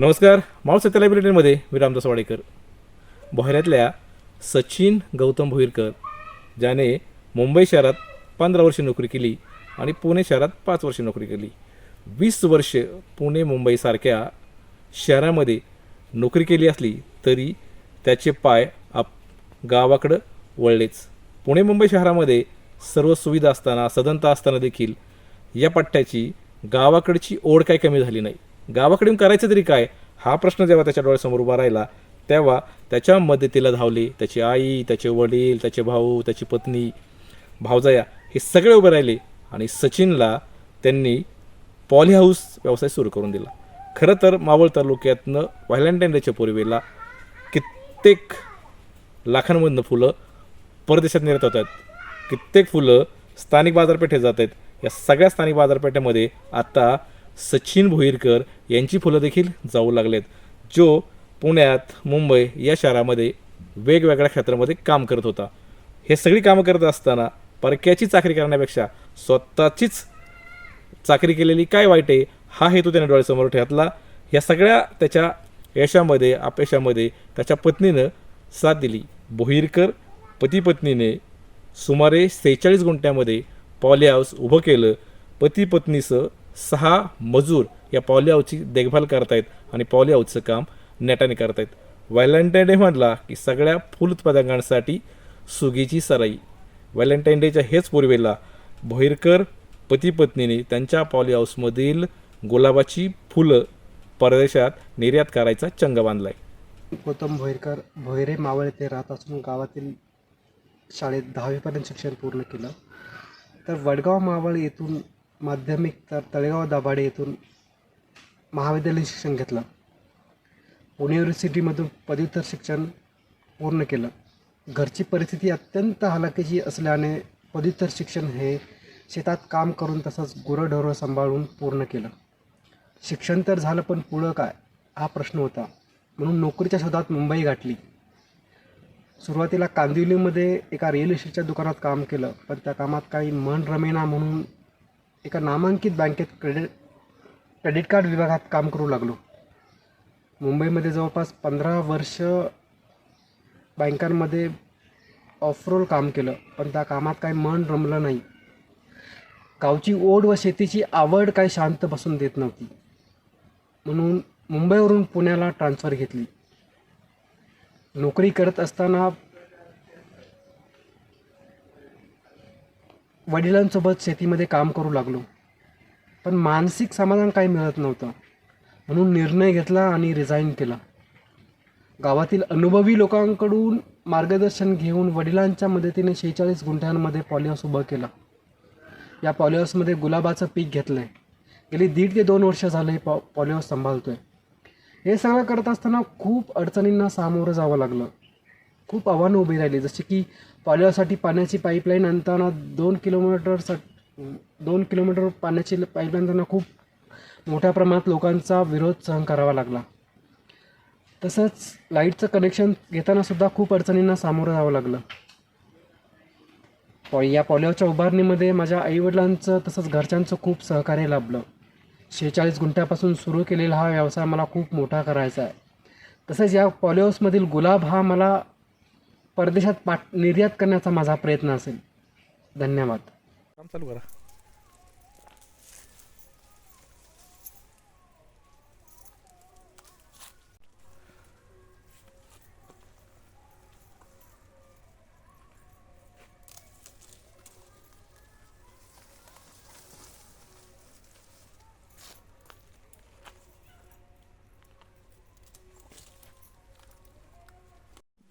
नमस्कार माऊळ सत्य लायब्ररीमध्ये मी रामदास वाडेकर बोहऱ्यातल्या सचिन गौतम भोईरकर ज्याने मुंबई शहरात पंधरा वर्षे नोकरी केली आणि पुणे शहरात पाच वर्षे नोकरी केली. वीस वर्ष पुणे मुंबईसारख्या शहरामध्ये नोकरी केली असली तरी त्याचे पाय आप गावाकडं वळलेच. पुणे मुंबई शहरामध्ये सर्व सुविधा असताना सदनता असताना देखील या पट्ट्याची गावाकडची ओढ काही कमी झाली नाही. गावाकडून करायचं तरी काय? हा प्रश्न जेव्हा त्याच्या डोळ्यासमोर उभा राहिला तेव्हा त्याच्या मदतीला धावली. त्याची आई त्याचे वडील त्याचे भाऊ त्याची पत्नी भावजया हे सगळे उभे राहिले आणि सचिनला त्यांनी पॉली हाऊस व्यवसाय सुरू करून दिला. खरं तर मावळ तालुक्यातनं व्हॅलेंटाईन डेच्या पूर्वेला कित्येक लाखांमधनं फुलं परदेशात निर्यात होत आहेत कित्येक फुलं स्थानिक बाजारपेठेत जात आहेत. या सगळ्या स्थानिक बाजारपेठेमध्ये आता सचिन भोईरकर यांची फुलं देखील जाऊ लागलेत जो पुण्यात मुंबई या शहरामध्ये वेगवेगळ्या क्षेत्रामध्ये काम करत होता. हे सगळी कामं करत असताना परक्याची चाकरी करण्यापेक्षा स्वतःचीच चाकरी केलेली काय वाईट आहे हा हेतू त्याने डोळ्यासमोर ठेवला. या सगळ्या त्याच्या यशामध्ये अपयशामध्ये त्याच्या पत्नीनं साथ दिली. बोहिरकर पतीपत्नीने सुमारे सेहेचाळीस गुंठ्यामध्ये पॉली हाऊस उभं केलं. पती पत्नीसह सहा मजूर या पॉली हाऊसची देखभाल करतायत आणि पॉली हाऊसचं काम नेटाने करतायत. व्हॅलेंटाईन डे म्हटला की सगळ्या फुल उत्पादकांसाठी सुगीची सराई. व्हॅलेंटाईन डेच्या हेच पूर्वेला भोईरकर पती पत्नीने त्यांच्या पॉली हाऊसमधील गुलाबाची फुलं परदेशात निर्यात करायचा चंग बांधलाय. गौतम भोईरकर भोयरे मावळ येथे राहत असून गावातील शाळेत दहावीपर्यंत शिक्षण पूर्ण केलं. तर वडगाव मावळ येथून माध्यमिक तर तळेगाव दाभाडे येथून महाविद्यालयीन शिक्षण घेतलं. पुणे युनिव्हर्सिटीमधून पदव्युत्तर शिक्षण पूर्ण केलं. घरची परिस्थिती अत्यंत हलाखीची असल्याने पदव्युत्तर शिक्षण हे शेतात काम करून तसंच गुरंढोरं सांभाळून पूर्ण केलं. शिक्षण तर झालं पण पुढं काय? हा प्रश्न होता. म्हणून नोकरीच्या शोधात मुंबई गाठली. सुरुवातीला कांदिवलीमध्ये एका रिअल इस्टेटच्या दुकानात काम केलं पण त्या कामात काही मन रमेना म्हणून एका नामांकित बँकेत क्रेडिट क्रेडिट कार्ड विभागात काम करू लागलो. मुंबईमध्ये जवळपास पंधरा वर्ष बँकांमध्ये ऑफरोल काम केलं पण त्या कामात काही मन रमलं नाही. गावची ओढ व शेतीची आवड काही शांत बसून देत नव्हती. म्हणून मुंबईवरून पुण्याला ट्रान्सफर घेतली. नोकरी करत असताना वडिलांसोबत शेतीमध्ये काम करू लागलो. पण मानसिक समाधान काही मिळत नव्हतं. म्हणून निर्णय घेतला आणि रिझाईन केला. गावातील अनुभवी लोकांकडून मार्गदर्शन घेऊन वडिलांच्या मदतीने शेहेचाळीस गुंठ्यांमध्ये पॉलिहाऊस उभं केलं. या पॉलिहाऊसमध्ये गुलाबाचं पीक घेतलं आहे गेली दीड ते दोन वर्ष झालं हे पॉ पॉलिहाऊस सांभाळतो आहे हे सगळं करत असताना खूप अडचणींना सामोरं जावं लागलं. खूप आव्हानं उभी राहिली. जसे की पॉलिहाऊससाठी पाण्याची पाईपलाईन आणताना दोन किलोमीटर दोन किलोमीटर पाण्याची पाईपलाईन आणताना खूप मोठ्या प्रमाणात लोकांचा विरोध सहन करावा लागला. तसंच लाईटचं कनेक्शन घेतानासुद्धा खूप अडचणींना सामोरं जावं लागलं. पॉ या पॉलिओच्या उभारणीमध्ये माझ्या आईवडिलांचं तसंच घरच्यांचं खूप सहकार्य लाभलं. शेहेचाळीस गुंठ्यापासून सुरू केलेला हा व्यवसाय मला खूप मोठा करायचा आहे. तसेच या पॉलिओसमधील गुलाब हा मला परदेशात पाठ निर्यात करण्याचा माझा प्रयत्न असेल. धन्यवाद. काम चालू करा.